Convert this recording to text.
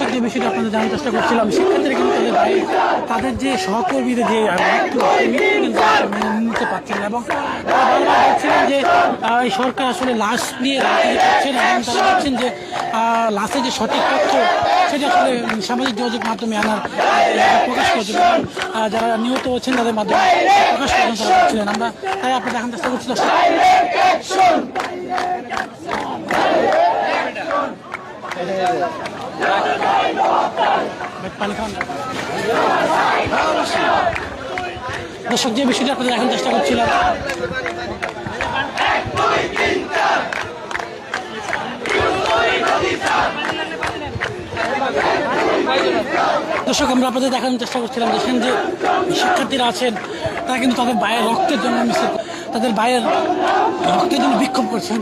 দর্শক যে বিষয়টা আপনাদের জানার চেষ্টা করছিলাম শিক্ষার্থীরা কিন্তু তাদের ভাই, তাদের যে সহকর্মীদের যে নিতে পারছেন এবং বলছিলেন যে এই সরকার আসলে লাশ নিয়ে রাজনীতি করছেন এবং তারা বলছেন যে লাশের যে সঠিক তথ্য, সেটা আসলে সামাজিক যোগাযোগ মাধ্যমে আনার প্রকাশ করছেন এবং যারা নিহত হচ্ছেন তাদের মাধ্যমে প্রকাশ করছেন, তারা বলছিলেন। আমরা তাই আপনার দেখার চেষ্টা করছি দর্শক, যে বিষয়টি আপনাদের এখন চেষ্টা করছিলাম, দর্শক, আমরা আপনাদের দেখানোর চেষ্টা করছিলাম, দেখেন যে শিক্ষার্থীরা আছেন, তারা কিন্তু তাদের বাইরের রক্তের জন্য তাদের বাইরের রক্তের জন্য বিক্ষোভ করছেন।